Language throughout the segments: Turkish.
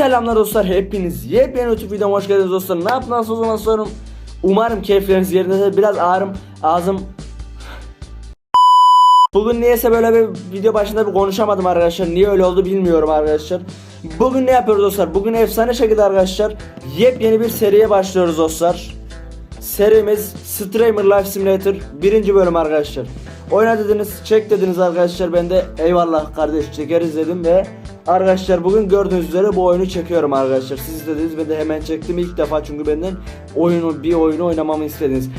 Selamlar dostlar hepiniz yepyeni YouTube videoma hoş geldiniz dostlar. Ne yaptınız o zaman sorun. Umarım keyifleriniz yerindedir. Biraz ağrım ağzım Bugün niyeyse böyle bir video başında bir konuşamadım arkadaşlar. Niye öyle oldu bilmiyorum arkadaşlar. Bugün ne yapıyoruz dostlar? Bugün efsane şekilde arkadaşlar yepyeni bir seriye başlıyoruz dostlar. Serimiz Streamer Life Simulator birinci bölüm arkadaşlar. Oyna dediniz, çek dediniz arkadaşlar. Ben de eyvallah kardeş çekeriz dedim ve arkadaşlar bugün gördüğünüz üzere bu oyunu çekiyorum arkadaşlar. Siz istediniz ben de hemen çektim ilk defa çünkü benden oyunu bir oyunu oynamamı istediniz.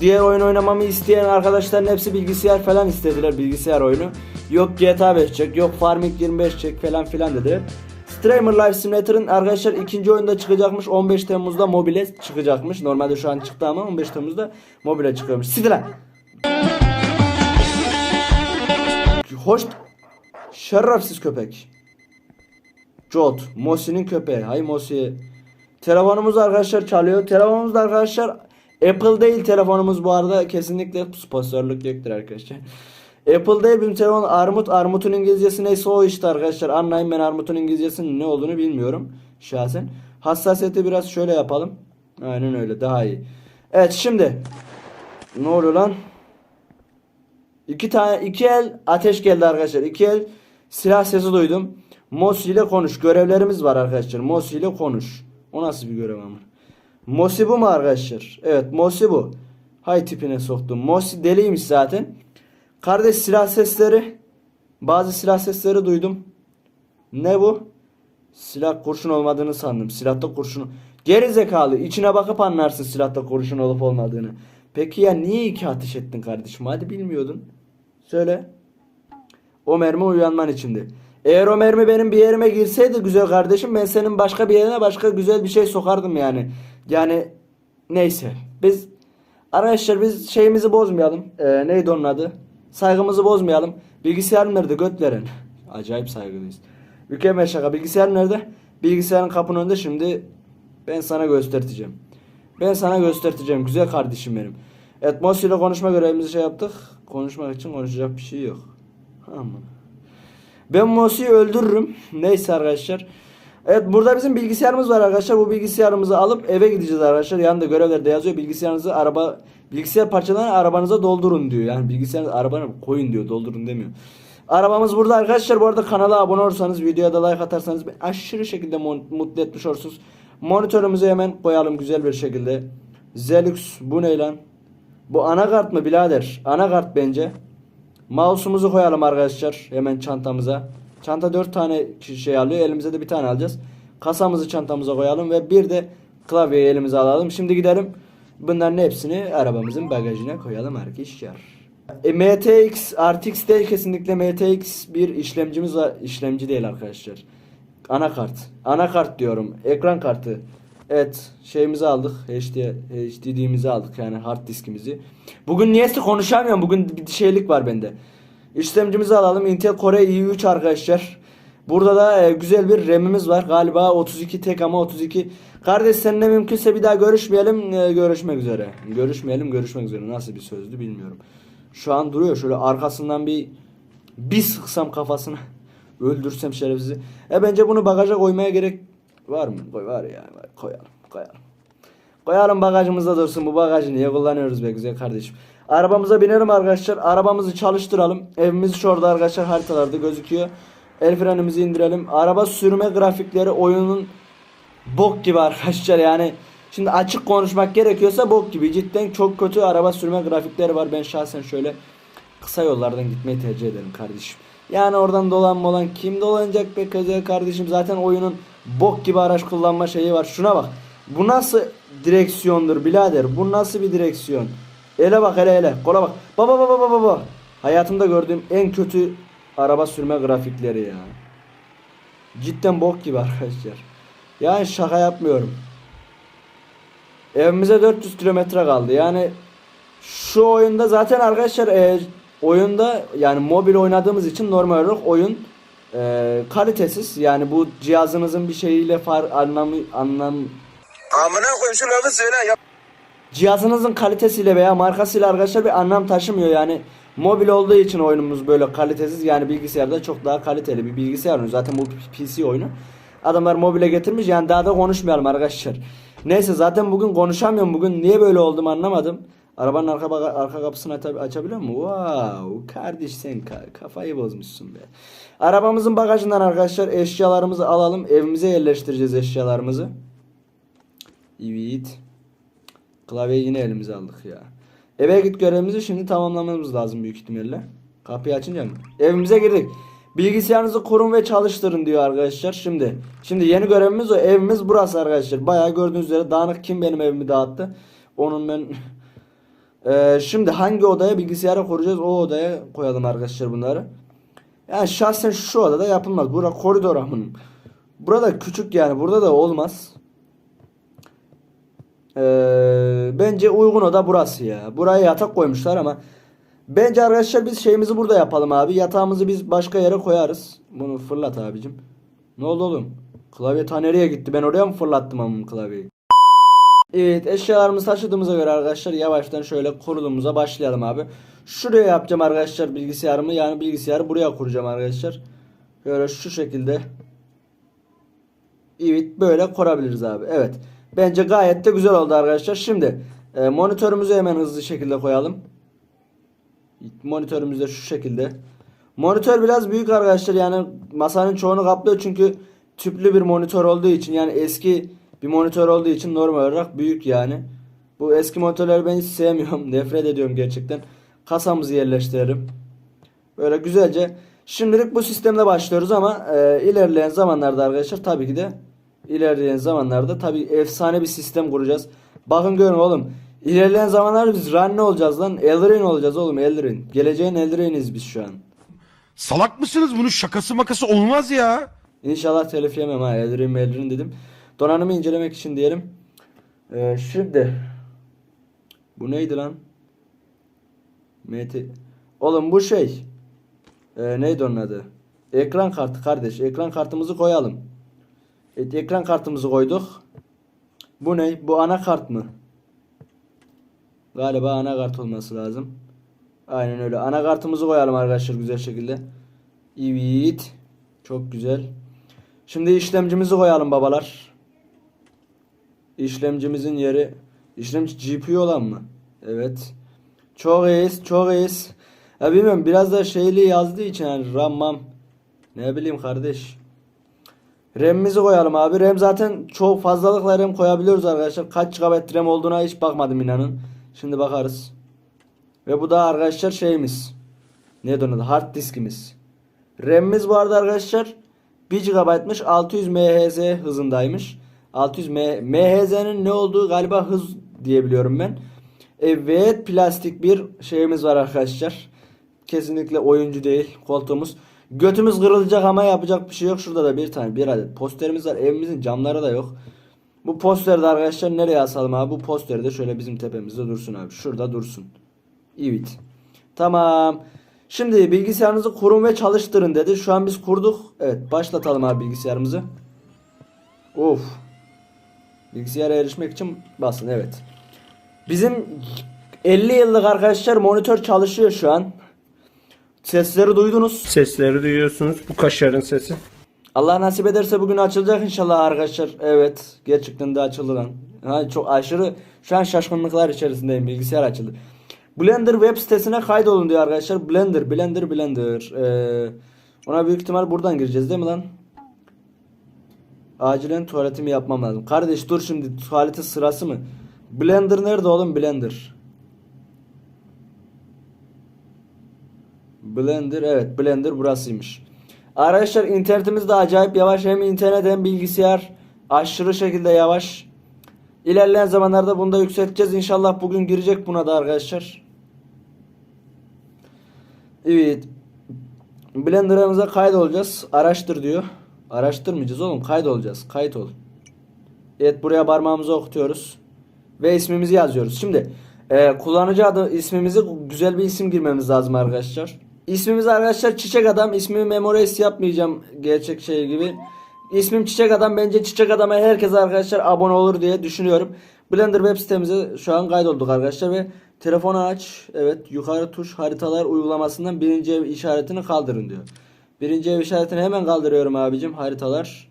Diğer oyun oynamamı isteyen arkadaşların hepsi bilgisayar falan istediler bilgisayar oyunu. Yok GTA 5 çek, yok Farming 25 çek falan filan dediler. Streamer Life Simulator'ın arkadaşlar ikinci oyunda çıkacakmış 15 Temmuz'da mobile çıkacakmış. Normalde şu an çıktı ama 15 Temmuz'da mobile çıkıyormuş. Sidi lan. Hoş şerefsiz köpek. Jot, Mosi'nin köpeği. Hay Mosi. Telefonumuz arkadaşlar çalıyor. Telefonumuz da arkadaşlar Apple değil telefonumuz bu arada kesinlikle sponsorluk yoktur arkadaşlar. Apple değil bizim telefon Armut. Armut'un İngilizcesi neyse o işte arkadaşlar. Anlayın ben Armut'un İngilizcesinin ne olduğunu bilmiyorum şahsen. Hassasiyeti biraz şöyle yapalım. Aynen öyle daha iyi. Evet şimdi. Ne oluyor lan? İki tane iki el ateş geldi arkadaşlar. İki el silah sesi duydum. Mosi ile konuş. Görevlerimiz var arkadaşlar. Mosi ile konuş. O nasıl bir görev ama? Mosi bu mu arkadaşlar? Evet Mosi bu. Hay tipine soktum. Mosi deliymiş zaten. Kardeş silah sesleri. Bazı silah sesleri duydum. Ne bu? Silah kurşun olmadığını sandım. Silahta kurşun. Geri zekalı. İçine bakıp anlarsın silahta kurşun olup olmadığını. Peki ya niye iki ateş ettin kardeşim? Hadi bilmiyordun. Söyle. O mermi uyanman içindi. Eğer o mermi benim bir yerime girseydi güzel kardeşim ben senin başka bir yerine başka güzel bir şey sokardım yani. Yani neyse. Biz arkadaşlar biz şeyimizi bozmayalım. Ee, neydi onun adı? Saygımızı bozmayalım. Bilgisayar nerede göt veren? Acayip saygılıyız. Mükemmel şaka. Bilgisayar nerede? Bilgisayarın kapının önünde şimdi ben sana göstereceğim. Ben sana göstereceğim güzel kardeşim benim. Evet Mosi ile konuşma görevimizi şey yaptık. Konuşmak için konuşacak bir şey yok. Aman. Ben Mosi'yi öldürürüm. Neyse arkadaşlar. Evet burada bizim bilgisayarımız var arkadaşlar. Bu bilgisayarımızı alıp eve gideceğiz arkadaşlar. Yanında görevlerde yazıyor. Bilgisayarınızı araba bilgisayar parçalarını arabanıza doldurun diyor. Yani bilgisayarınızı arabana koyun diyor. Doldurun demiyor. Arabamız burada arkadaşlar. Bu arada kanala abone olursanız, videoya da like atarsanız beni aşırı şekilde mutlu etmiş olursunuz. Monitörümüzü hemen koyalım güzel bir şekilde. Zelux bu ne lan? Bu anakart mı birader? Anakart bence. Mouse'umuzu koyalım arkadaşlar hemen çantamıza. Çanta 4 tane şey alıyor. Elimize de bir tane alacağız. Kasamızı çantamıza koyalım ve bir de klavyeyi elimize alalım. Şimdi gidelim. Bunların hepsini arabamızın bagajına koyalım arkadaşlar. E, MTX, RTX değil kesinlikle MTX bir işlemcimiz var. İşlemci değil arkadaşlar. Anakart. Anakart diyorum. Ekran kartı. Evet şeyimizi aldık. HD, HDD'mizi aldık yani hard diskimizi. Bugün niyeyse konuşamıyorum. Bugün bir şeylik var bende. İşlemcimizi alalım. Intel Core i3 arkadaşlar. Burada da e, güzel bir RAM'imiz var. Galiba 32 tek ama 32. Kardeş seninle mümkünse bir daha görüşmeyelim. E, görüşmek üzere. Görüşmeyelim görüşmek üzere. Nasıl bir sözdü bilmiyorum. Şu an duruyor. Şöyle arkasından bir bir sıksam kafasına. Öldürsem şerefsizi. E bence bunu bagaja koymaya gerek var mı? Koy var ya. var. Koyalım. Koyalım. Koyalım bagajımızda dursun. Bu bagajı niye kullanıyoruz be güzel kardeşim. Arabamıza binelim arkadaşlar. Arabamızı çalıştıralım. Evimiz şurada arkadaşlar haritalarda gözüküyor. El frenimizi indirelim. Araba sürme grafikleri oyunun bok gibi arkadaşlar yani. Şimdi açık konuşmak gerekiyorsa bok gibi. Cidden çok kötü araba sürme grafikleri var. Ben şahsen şöyle kısa yollardan gitmeyi tercih ederim kardeşim. Yani oradan dolan olan kim dolanacak be güzel kardeşim. Zaten oyunun bok gibi araç kullanma şeyi var. Şuna bak. Bu nasıl direksiyondur birader? Bu nasıl bir direksiyon? Ele bak hele hele. Kola bak. Baba baba baba baba. Hayatımda gördüğüm en kötü araba sürme grafikleri ya. Cidden bok gibi arkadaşlar. Yani şaka yapmıyorum. Evimize 400 kilometre kaldı. Yani şu oyunda zaten arkadaşlar e, oyunda yani mobil oynadığımız için normal olarak oyun e, kalitesiz. Yani bu cihazınızın bir şeyiyle far anlamı anlam Amına koyayım şu lafı söyle ya. cihazınızın kalitesiyle veya markasıyla arkadaşlar bir anlam taşımıyor yani mobil olduğu için oyunumuz böyle kalitesiz yani bilgisayarda çok daha kaliteli bir bilgisayar oyunu zaten bu PC oyunu Adamlar mobile getirmiş yani daha da konuşmayalım arkadaşlar. Neyse zaten bugün konuşamıyorum. Bugün niye böyle oldum anlamadım. Arabanın arka, arka kapısını aç- açabiliyor mu? Wow kardeş sen ka- kafayı bozmuşsun be. Arabamızın bagajından arkadaşlar eşyalarımızı alalım. Evimize yerleştireceğiz eşyalarımızı. Evet. Klavyeyi yine elimize aldık ya. Eve git görevimizi şimdi tamamlamamız lazım büyük ihtimalle. Kapıyı açınca mı? Evimize girdik. Bilgisayarınızı kurun ve çalıştırın diyor arkadaşlar. Şimdi şimdi yeni görevimiz o. Evimiz burası arkadaşlar. Bayağı gördüğünüz üzere dağınık kim benim evimi dağıttı. Onun ben Ee, şimdi hangi odaya bilgisayarı kuracağız? O odaya koyalım arkadaşlar bunları. Yani şahsen şu odada yapılmaz. Bura koridor amınım. Burada küçük yani. Burada da olmaz. Ee, bence uygun oda burası ya. Buraya yatak koymuşlar ama bence arkadaşlar biz şeyimizi burada yapalım abi. Yatağımızı biz başka yere koyarız. Bunu fırlat abicim. Ne oldu oğlum? Klavye ta nereye gitti? Ben oraya mı fırlattım amın klavyeyi? Evet eşyalarımızı taşıdığımıza göre arkadaşlar yavaştan şöyle kurulumuza başlayalım abi. Şuraya yapacağım arkadaşlar bilgisayarımı. Yani bilgisayarı buraya kuracağım arkadaşlar. Böyle şu şekilde. Evet böyle kurabiliriz abi. Evet. Bence gayet de güzel oldu arkadaşlar. Şimdi e, monitörümüzü hemen hızlı şekilde koyalım. Monitörümüz şu şekilde. Monitör biraz büyük arkadaşlar. Yani masanın çoğunu kaplıyor çünkü tüplü bir monitör olduğu için yani eski bir monitör olduğu için normal olarak büyük yani. Bu eski monitörleri ben hiç sevmiyorum. Nefret ediyorum gerçekten. Kasamızı yerleştirelim. Böyle güzelce. Şimdilik bu sistemle başlıyoruz ama e, ilerleyen zamanlarda arkadaşlar tabii ki de ilerleyen zamanlarda tabii efsane bir sistem kuracağız. Bakın görün oğlum. İlerleyen zamanlarda biz run ne olacağız lan? Eldrain olacağız oğlum Eldrain. Geleceğin Eldrain'iz biz şu an. Salak mısınız? Bunun şakası makası olmaz ya. İnşallah telif yemem ha. Eldrain Eldrain dedim. Donanımı incelemek için diyelim. Ee, şimdi. Bu neydi lan? MT. Oğlum bu şey. Ee, neydi onun adı? Ekran kartı kardeş. Ekran kartımızı koyalım. Evet, ekran kartımızı koyduk. Bu ne? Bu anakart mı? Galiba anakart olması lazım. Aynen öyle. Anakartımızı koyalım arkadaşlar güzel şekilde. Evet. Çok güzel. Şimdi işlemcimizi koyalım babalar. İşlemcimizin yeri işlemci GPU olan mı? Evet. Çok iyiyiz, çok iyiyiz. Ya bilmiyorum biraz da şeyli yazdığı için yani RAM mam. Ne bileyim kardeş. RAM'imizi koyalım abi. RAM zaten çok fazlalıkla RAM koyabiliyoruz arkadaşlar. Kaç GB RAM olduğuna hiç bakmadım inanın. Şimdi bakarız. Ve bu da arkadaşlar şeyimiz. Ne donadu? Hard diskimiz. RAM'imiz bu arada arkadaşlar 1 GB'mış 600 MHz hızındaymış. 600 M- MHz'nin ne olduğu galiba hız diyebiliyorum ben. Evet plastik bir şeyimiz var arkadaşlar. Kesinlikle oyuncu değil koltuğumuz. Götümüz kırılacak ama yapacak bir şey yok. Şurada da bir tane bir adet posterimiz var. Evimizin camları da yok. Bu posteri de arkadaşlar nereye asalım abi? Bu posteri de şöyle bizim tepemizde dursun abi. Şurada dursun. Evet. Tamam. Şimdi bilgisayarınızı kurun ve çalıştırın dedi. Şu an biz kurduk. Evet başlatalım abi bilgisayarımızı. Of. Bilgisayara erişmek için basın evet. Bizim 50 yıllık arkadaşlar monitör çalışıyor şu an. Sesleri duydunuz. Sesleri duyuyorsunuz. Bu kaşarın sesi. Allah nasip ederse bugün açılacak inşallah arkadaşlar. Evet gerçekten de açıldı lan. Ha, çok aşırı şu an şaşkınlıklar içerisindeyim bilgisayar açıldı. Blender web sitesine kaydolun diyor arkadaşlar. Blender, Blender, Blender. Ee, ona büyük ihtimal buradan gireceğiz değil mi lan? Acilen tuvaletimi yapmam lazım. Kardeş dur şimdi tuvaletin sırası mı? Blender nerede oğlum Blender? Blender evet Blender burasıymış. Arkadaşlar internetimiz de acayip yavaş. Hem internet hem bilgisayar aşırı şekilde yavaş. İlerleyen zamanlarda bunu da yükselteceğiz. İnşallah bugün girecek buna da arkadaşlar. Evet. Blender'ımıza kaydolacağız. Araştır diyor. Araştırmayacağız oğlum. Kaydolacağız. Kayıt ol. Evet buraya parmağımızı okutuyoruz. Ve ismimizi yazıyoruz. Şimdi e, kullanıcı adı ismimizi güzel bir isim girmemiz lazım arkadaşlar. İsmimiz arkadaşlar Çiçek Adam. İsmimi Memorize yapmayacağım gerçek şey gibi. İsmim Çiçek Adam. Bence Çiçek Adam'a herkes arkadaşlar abone olur diye düşünüyorum. Blender web sitemize şu an kaydolduk arkadaşlar ve telefonu aç. Evet yukarı tuş haritalar uygulamasından birinci işaretini kaldırın diyor. Birinci ev işaretini hemen kaldırıyorum abicim haritalar.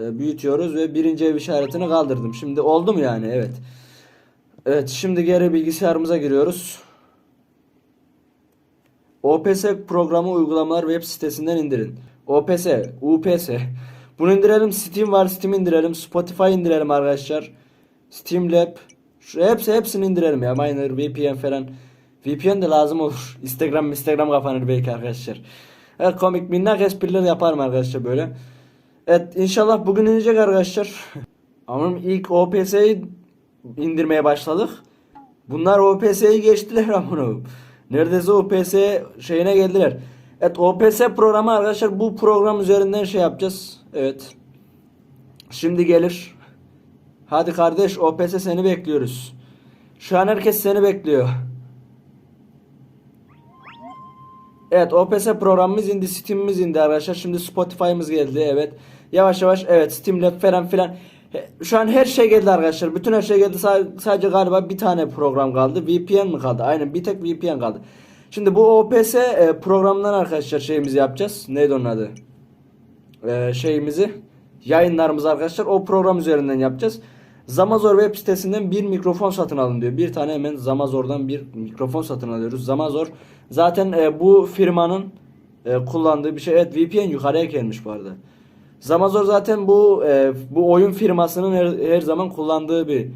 e, büyütüyoruz ve birinci ev işaretini kaldırdım. Şimdi oldu mu yani? Evet. Evet şimdi geri bilgisayarımıza giriyoruz. OPS programı uygulamalar web sitesinden indirin. OPS, UPS. Bunu indirelim. Steam var. Steam indirelim. Spotify indirelim arkadaşlar. Steam Lab. Şu hepsi hepsini indirelim ya. Miner, VPN falan. VPN de lazım olur. Instagram, Instagram kapanır belki arkadaşlar. Evet komik minnak espriler yaparım arkadaşlar böyle. Evet inşallah bugün inecek arkadaşlar. Ama ilk OPS'yi indirmeye başladık. Bunlar OPS'yi geçtiler ama Neredeyse OPS şeyine geldiler. Evet OPS programı arkadaşlar bu program üzerinden şey yapacağız. Evet. Şimdi gelir. Hadi kardeş OPS seni bekliyoruz. Şu an herkes seni bekliyor. Evet OPS programımız indi, Steam'imiz indi arkadaşlar. Şimdi Spotify'ımız geldi evet. Yavaş yavaş evet Steam Lab falan filan. Şu an her şey geldi arkadaşlar. Bütün her şey geldi. Sa- sadece galiba bir tane program kaldı. VPN mi kaldı? Aynen bir tek VPN kaldı. Şimdi bu OPS e, programından arkadaşlar şeyimizi yapacağız. Neydi onun adı? E, şeyimizi yayınlarımızı arkadaşlar o program üzerinden yapacağız. Zamazor web sitesinden bir mikrofon satın alın diyor. Bir tane hemen Zamazor'dan bir mikrofon satın alıyoruz. Zamazor zaten e, bu firmanın e, kullandığı bir şey. Evet VPN yukarıya gelmiş bu arada. Zamazor zaten bu e, bu oyun firmasının her, her zaman kullandığı bir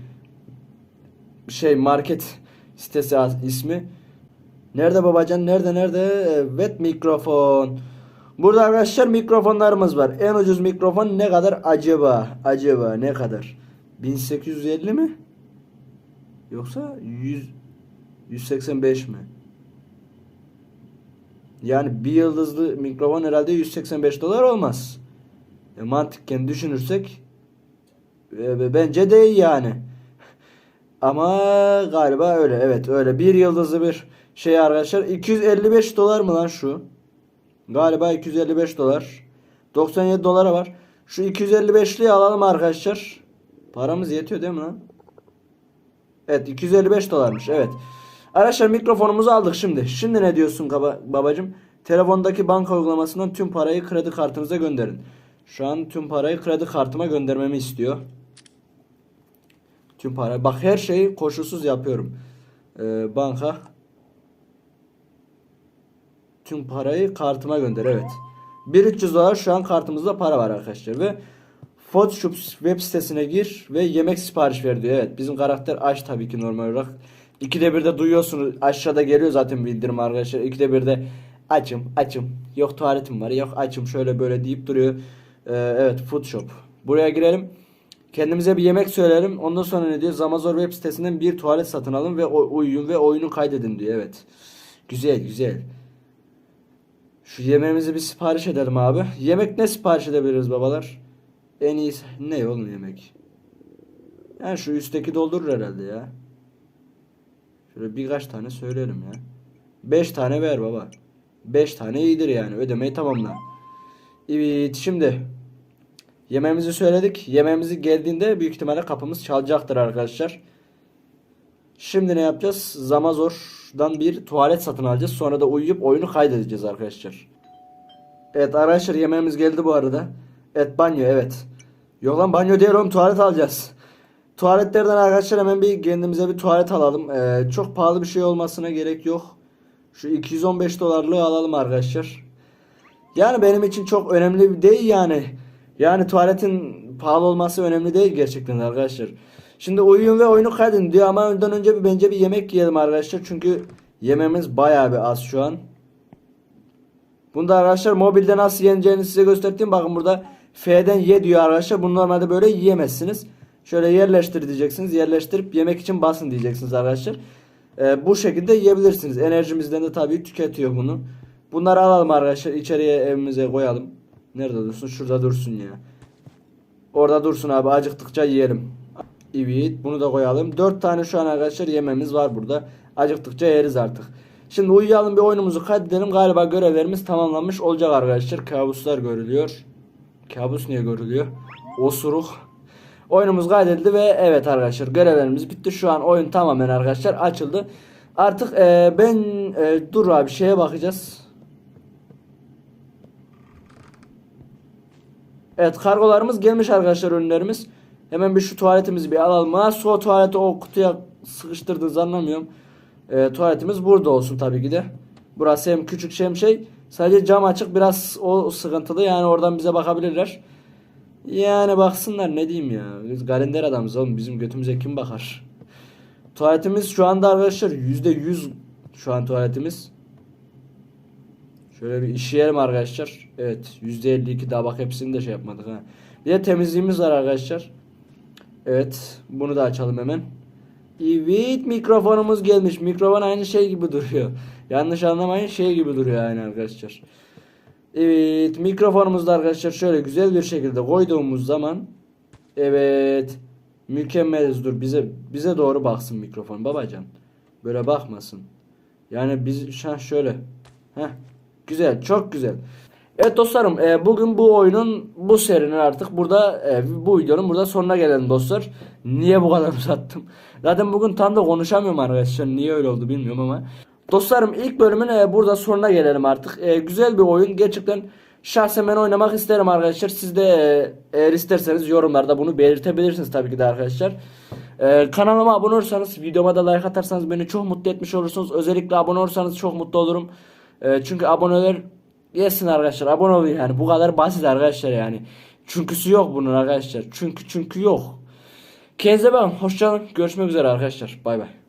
şey market sitesi ismi. Nerede babacan? Nerede nerede? Evet mikrofon. Burada arkadaşlar mikrofonlarımız var. En ucuz mikrofon ne kadar acaba? Acaba ne kadar? 1850 mi? Yoksa 100 185 mi? Yani bir yıldızlı mikrofon herhalde 185 dolar olmaz. E, mantıkken düşünürsek e, bence değil yani. Ama galiba öyle. Evet öyle. Bir yıldızlı bir şey arkadaşlar. 255 dolar mı lan şu? Galiba 255 dolar. 97 dolara var. Şu 255'liyi alalım arkadaşlar. Paramız yetiyor değil mi lan? Evet 255 dolarmış. Evet. Arkadaşlar mikrofonumuzu aldık şimdi. Şimdi ne diyorsun kaba, babacım? Telefondaki banka uygulamasından tüm parayı kredi kartınıza gönderin. Şu an tüm parayı kredi kartıma göndermemi istiyor. Tüm para. Bak her şeyi koşulsuz yapıyorum. Ee, banka. Tüm parayı kartıma gönder. Evet. 1300 dolar şu an kartımızda para var arkadaşlar. Ve Photoshop web sitesine gir ve yemek sipariş ver diyor. Evet bizim karakter aç tabii ki normal olarak. İkide bir de duyuyorsunuz aşağıda geliyor zaten bildirim arkadaşlar. İkide bir de açım açım yok tuvaletim var yok açım şöyle böyle deyip duruyor. Ee, evet Photoshop. Buraya girelim. Kendimize bir yemek söyleyelim. Ondan sonra ne diyor? Zamazor web sitesinden bir tuvalet satın alın ve uyuyun ve oyunu kaydedin diyor. Evet. Güzel güzel. Şu yemeğimizi bir sipariş edelim abi. Yemek ne sipariş edebiliriz babalar? En iyisi ne oğlum yemek? Yani şu üstteki doldurur herhalde ya. Şöyle birkaç tane söyleyelim ya. 5 tane ver baba. 5 tane iyidir yani. Ödemeyi tamamla. Evet şimdi yemeğimizi söyledik. Yemeğimizi geldiğinde büyük ihtimalle kapımız çalacaktır arkadaşlar. Şimdi ne yapacağız? Zamazor'dan bir tuvalet satın alacağız. Sonra da uyuyup oyunu kaydedeceğiz arkadaşlar. Evet arkadaşlar yemeğimiz geldi bu arada. Evet banyo evet. Yok lan banyo değil oğlum tuvalet alacağız. Tuvaletlerden arkadaşlar hemen bir kendimize bir tuvalet alalım. Ee, çok pahalı bir şey olmasına gerek yok. Şu 215 dolarlığı alalım arkadaşlar. Yani benim için çok önemli değil yani. Yani tuvaletin pahalı olması önemli değil gerçekten arkadaşlar. Şimdi uyuyun ve oyunu kaydedin diyor ama önden önce bir bence bir yemek yiyelim arkadaşlar. Çünkü yememiz bayağı bir az şu an. Bunda arkadaşlar mobilde nasıl yeneceğini size gösterdim. Bakın burada F'den ye diyor arkadaşlar. Bunu normalde böyle yiyemezsiniz. Şöyle yerleştir diyeceksiniz. Yerleştirip yemek için basın diyeceksiniz arkadaşlar. Ee, bu şekilde yiyebilirsiniz. Enerjimizden de tabii tüketiyor bunu. Bunları alalım arkadaşlar. içeriye evimize koyalım. Nerede dursun? Şurada dursun ya. Orada dursun abi. Acıktıkça yiyelim. Evet bunu da koyalım. 4 tane şu an arkadaşlar yememiz var burada. Acıktıkça yeriz artık. Şimdi uyuyalım bir oyunumuzu kaydedelim. Galiba görevlerimiz tamamlanmış olacak arkadaşlar. Kabuslar görülüyor. Kabus niye görülüyor? Osuruk. Oyunumuz kaydedildi ve evet arkadaşlar görevlerimiz bitti. Şu an oyun tamamen arkadaşlar açıldı. Artık e, ben e, dur abi şeye bakacağız. Evet kargolarımız gelmiş arkadaşlar ürünlerimiz. Hemen bir şu tuvaletimizi bir alalım. Nasıl o tuvaleti o kutuya sıkıştırdınız anlamıyorum. Ee, tuvaletimiz burada olsun tabii ki de. Burası hem küçük hem şey. Sadece cam açık biraz o sıkıntılı yani oradan bize bakabilirler. Yani baksınlar ne diyeyim ya. Biz galender adamız oğlum bizim götümüze kim bakar? Tuvaletimiz şu anda arkadaşlar %100 şu an tuvaletimiz. Şöyle bir işleyelim arkadaşlar. Evet %52 daha bak hepsini de şey yapmadık ha. Bir de temizliğimiz var arkadaşlar. Evet bunu da açalım hemen. Evet mikrofonumuz gelmiş. Mikrofon aynı şey gibi duruyor. Yanlış anlamayın şey gibi duruyor yani arkadaşlar. Evet mikrofonumuzu da arkadaşlar şöyle güzel bir şekilde koyduğumuz zaman evet mükemmeliz dur bize bize doğru baksın mikrofon babacan. Böyle bakmasın. Yani biz şu an şöyle. Heh. Güzel, çok güzel. Evet dostlarım, e, bugün bu oyunun, bu serinin artık burada, e, bu videonun burada sonuna gelelim dostlar. Niye bu kadar uzattım? Zaten bugün tam da konuşamıyorum arkadaşlar. Niye öyle oldu bilmiyorum ama. Dostlarım ilk bölümün e, burada sonuna gelelim artık. E, güzel bir oyun. Gerçekten şahsen ben oynamak isterim arkadaşlar. Siz de e, eğer isterseniz yorumlarda bunu belirtebilirsiniz tabii ki de arkadaşlar. Ee, kanalıma abone olursanız, videoma da like atarsanız beni çok mutlu etmiş olursunuz. Özellikle abone olursanız çok mutlu olurum. Ee, çünkü aboneler yesin arkadaşlar. Abone olun yani. Bu kadar basit arkadaşlar yani. Çünküsü yok bunun arkadaşlar. Çünkü çünkü yok. Kendinize bakın. Hoşçakalın. Görüşmek üzere arkadaşlar. Bay bay.